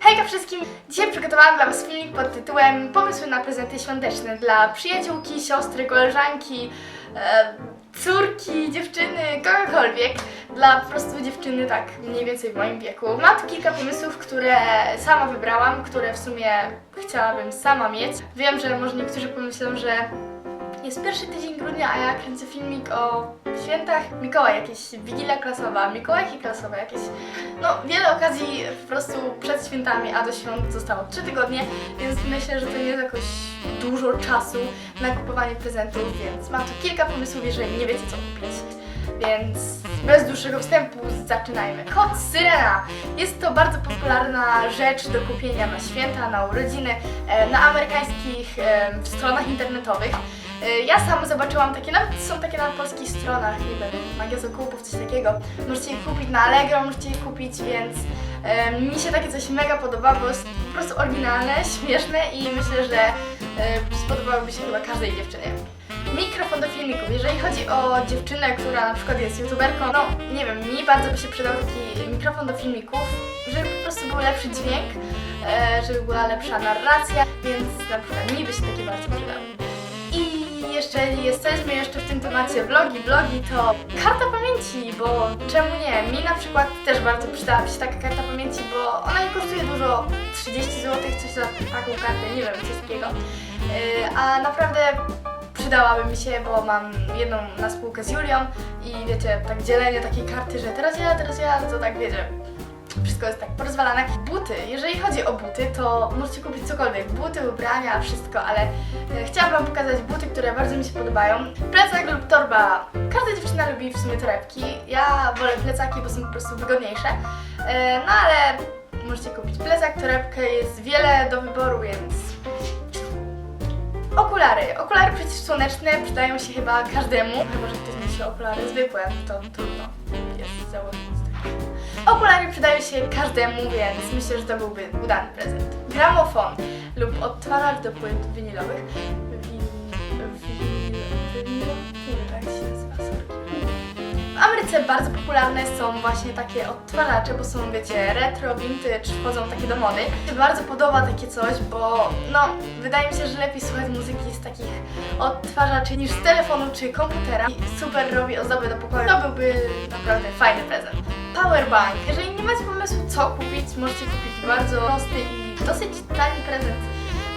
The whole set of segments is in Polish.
Hejka wszystkim! Dzisiaj przygotowałam dla Was filmik pod tytułem Pomysły na prezenty świąteczne dla przyjaciółki, siostry, koleżanki, e, córki, dziewczyny, kogokolwiek. Dla po prostu dziewczyny tak mniej więcej w moim wieku. Mam tu kilka pomysłów, które sama wybrałam, które w sumie chciałabym sama mieć. Wiem, że może niektórzy pomyślą, że jest pierwszy tydzień grudnia, a ja kręcę filmik o świętach. Mikołaj, jakieś wigilia klasowa, Mikołajki klasowe, jakieś... No, wiele okazji po prostu przed świętami, a do świąt zostało 3 tygodnie, więc myślę, że to nie jest jakoś dużo czasu na kupowanie prezentów, więc mam tu kilka pomysłów, jeżeli nie wiecie co kupić. Więc bez dłuższego wstępu zaczynajmy. Kot Syrena. Jest to bardzo popularna rzecz do kupienia na święta, na urodziny, e, na amerykańskich e, stronach internetowych. E, Ja sama zobaczyłam takie, nawet są takie na polskich stronach, nie wiem, Magia Zakupów, coś takiego. Możecie je kupić na Allegro, możecie je kupić, więc mi się takie coś mega podoba, bo jest po prostu oryginalne, śmieszne i myślę, że spodobałoby się chyba każdej dziewczynie. Mikrofon do filmików. Jeżeli chodzi o dziewczynę, która na przykład jest youtuberką, no nie wiem, mi bardzo by się przydał taki mikrofon do filmików, żeby po prostu był lepszy dźwięk, e, żeby była lepsza narracja, więc na przykład mi by się takie bardzo przydały. I jeżeli jesteśmy jeszcze w tym temacie vlogi, vlogi, to karta pamięci, bo czemu nie? Mi na przykład też bardzo przydałaby się taka karta pamięci, bo ona nie kosztuje dużo, 30 zł, coś za taką kartę, nie wiem, takiego. Yy, a naprawdę przydałaby mi się, bo mam jedną na spółkę z Julią i wiecie, tak dzielenie takiej karty, że teraz ja, teraz ja, to tak wiecie, wszystko jest tak porozwalane. Buty, jeżeli chodzi o buty, to możecie kupić cokolwiek, buty, ubrania, wszystko, ale e, chciałam Wam pokazać buty, które bardzo mi się podobają. Plecak lub torba, każda dziewczyna lubi w sumie torebki, ja wolę plecaki, bo są po prostu wygodniejsze, E, no ale możecie kupić plecak, torebkę, jest wiele do wyboru, więc Okulary. Okulary przeciwsłoneczne przydają się chyba każdemu. Chyba, że ktoś nosi okulary zwykłe, to trudno jest założyć. Się każdemu, więc myślę, że to byłby udany prezent. Gramofon lub odtwarzacz do płyt winylowych. Jak się nazywa. W Ameryce bardzo popularne są właśnie takie odtwarzacze, bo są, wiecie, retro, vintage, wchodzą takie do mody. Mi się bardzo podoba takie coś, bo no, wydaje mi się, że lepiej słuchać muzyki z takich odtwarzaczy niż z telefonu czy komputera. I super robi ozdoby do pokoju. To byłby naprawdę fajny prezent. Powerbank. Jeżeli nie macie pomysłu co kupić, możecie kupić bardzo prosty i dosyć tani prezent.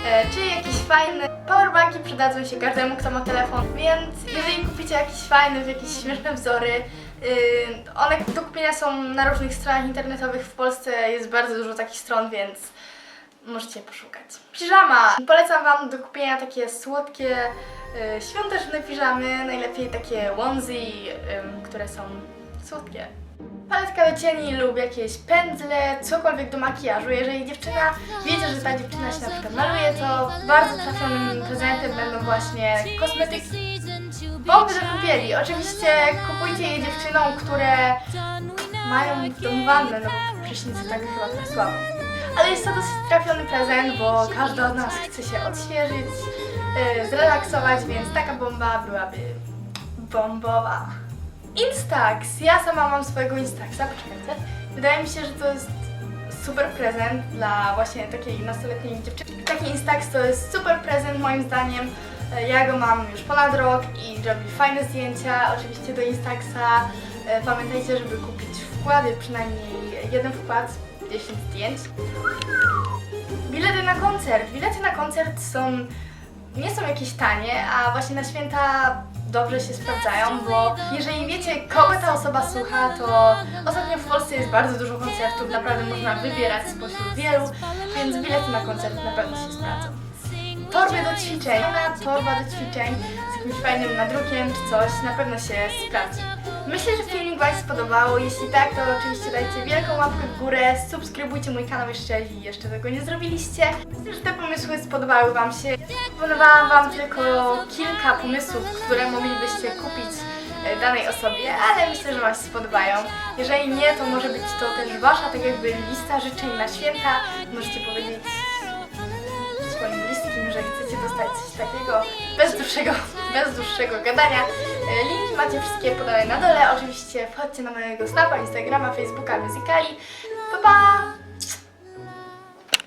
E, czy jakieś fajne powerbanki przydadzą się każdemu, kto ma telefon, więc jeżeli kupicie jakieś fajne, jakieś śmieszne wzory, yy, one do kupienia są na różnych stronach internetowych w Polsce, jest bardzo dużo takich stron, więc możecie poszukać. Piżama! Polecam Wam do kupienia takie słodkie, yy, świąteczne piżamy, najlepiej takie onesie, yy, które są słodkie. Paletka do cieni lub jakieś pędzle, cokolwiek do makijażu. Jeżeli dziewczyna wiecie, że ta dziewczyna się na przykład maluje, to bardzo trafionym prezentem będą właśnie kosmetyki. Bomby do kąpieli. Oczywiście kupujcie je dziewczynom, które mają w domu wannę, no prysznicy tak chyba tak słabo. Ale jest to dosyć trafiony prezent, bo każdy od nas chce się odświeżyć, yy, zrelaksować, więc taka bomba byłaby bombowa. Instax. Ja sama mam swojego Instaxa, poczekajcie. Wydaje mi się, że to jest super prezent dla właśnie takiej nastoletniej dziewczyny. Taki Instax to jest super prezent moim zdaniem. E, Ja go mam już ponad rok i robi fajne zdjęcia. Oczywiście do Instaxa e, pamiętajcie, żeby kupić wkłady, przynajmniej jeden wkład, 10 zdjęć. Bilety na koncert. Bilety na koncert są nie są jakieś tanie, a właśnie na święta dobrze się sprawdzają, bo jeżeli wiecie, kogo ta osoba słucha, to ostatnio w Polsce jest bardzo dużo koncertów, naprawdę można wybierać spośród wielu, więc bilety na koncert na pewno się sprawdzą. Torby do ćwiczeń, torba do ćwiczeń z jakimś fajnym nadrukiem czy coś, na pewno się sprawdzi. Myślę, że filmik Wam się spodobało. Jeśli tak, to oczywiście dajcie wielką łapkę w górę, subskrybujcie mój kanał jeśli jeszcze tego nie zrobiliście. Myślę, że te pomysły spodobały Wam się. Proponowałam Wam tylko kilka pomysłów, które moglibyście kupić e, danej osobie, ale myślę, że Wam się spodobają. Jeżeli nie, to może być to też Wasza tak jakby lista życzeń na święta. Możecie powiedzieć coś takiego bez dłuższego, bez dłuższego gadania. E, Linki macie wszystkie podane na dole. Oczywiście wchodźcie na mojego Snapa, Instagrama, Facebooka, Musicali. Pa pa!